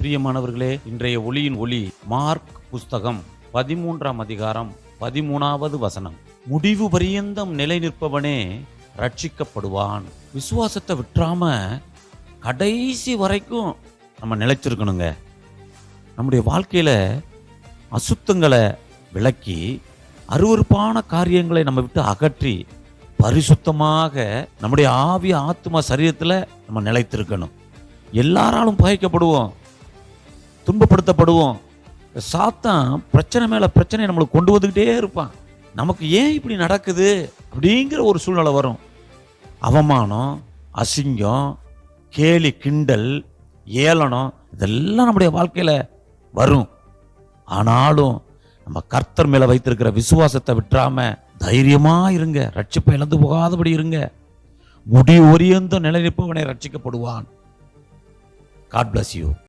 பிரியமானவர்களே இன்றைய ஒளியின் ஒளி மார்க் புஸ்தகம் பதிமூன்றாம் அதிகாரம் பதிமூணாவது வசனம். முடிவு பரியந்தம் நிலை நிற்பவனே ரட்சிக்கப்படுவான். விசுவாசத்தை விட்டுறாம கடைசி வரைக்கும் நம்ம நிலைச்சிருக்கணுங்க நம்முடைய வாழ்க்கையில் அசுத்தங்களை விளக்கி அருவருப்பான காரியங்களை நம்ம விட்டு அகற்றி பரிசுத்தமாக நம்முடைய ஆவி ஆத்மா சரீரத்தில் நம்ம நிலைத்திருக்கணும். எல்லாராலும் பகைக்கப்படுவோம். துன்பப்படுத்தப்படுவோம். சாத்தான் பிரச்சனை மேலே பிரச்சனையை நம்மளுக்கு கொண்டு வந்துக்கிட்டே இருப்பான். நமக்கு ஏன் இப்படி நடக்குது அப்படிங்கிற ஒரு சூழ்நிலை வரும். அவமானம் அசிங்கம் கேலி கிண்டல் ஏளனம் இதெல்லாம் நம்முடைய வாழ்க்கையில் வரும். ஆனாலும் நம்ம கர்த்தர் மேலே வைத்திருக்கிற விசுவாசத்தை விட்டுறாமல் தைரியமாக இருங்க. ரட்சிப்பை இழந்து போகாதபடி இருங்க. முடி ஒரியந்த நிலைநிற்பவனை ரட்சிக்கப்படுவான். God bless you